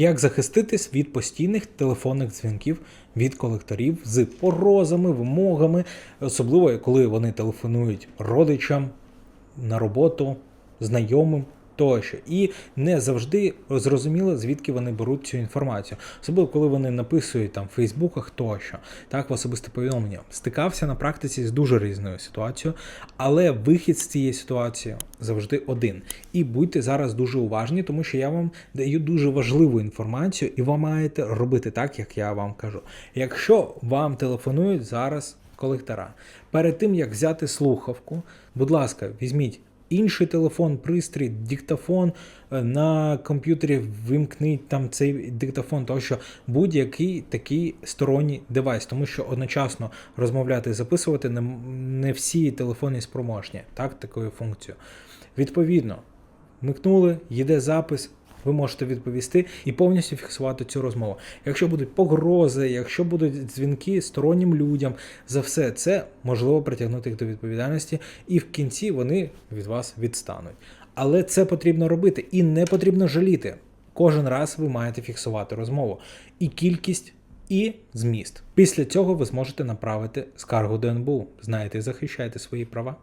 Як захиститись від постійних телефонних дзвінків від колекторів з порозами, вимогами, особливо коли вони телефонують родичам на роботу, знайомим тощо. І не завжди зрозуміло, звідки вони беруть цю інформацію. Особливо, коли вони написують там в Фейсбуках тощо, так, в особисте повідомлення. Стикався на практиці з дуже різною ситуацією, але вихід з цієї ситуації завжди один. І будьте зараз дуже уважні, тому що я вам даю дуже важливу інформацію, і ви маєте робити так, як я вам кажу. Якщо вам телефонують зараз колектора, перед тим як взяти слухавку, будь ласка, візьміть інший телефон, пристрій, диктофон е, на комп'ютері вимкніть там цей диктофон, тому що будь-який такий сторонній девайс, тому що одночасно розмовляти і записувати не, не всі телефони спроможні, так, такою функцією. Відповідно, вмикнули, йде запис. Ви можете відповісти і повністю фіксувати цю розмову. Якщо будуть погрози, якщо будуть дзвінки стороннім людям, за все це можливо притягнути їх до відповідальності, і в кінці вони від вас відстануть. Але це потрібно робити і не потрібно жаліти. Кожен раз ви маєте фіксувати розмову і кількість, і зміст. Після цього ви зможете направити скаргу до НБУ. Знаєте, захищайте свої права.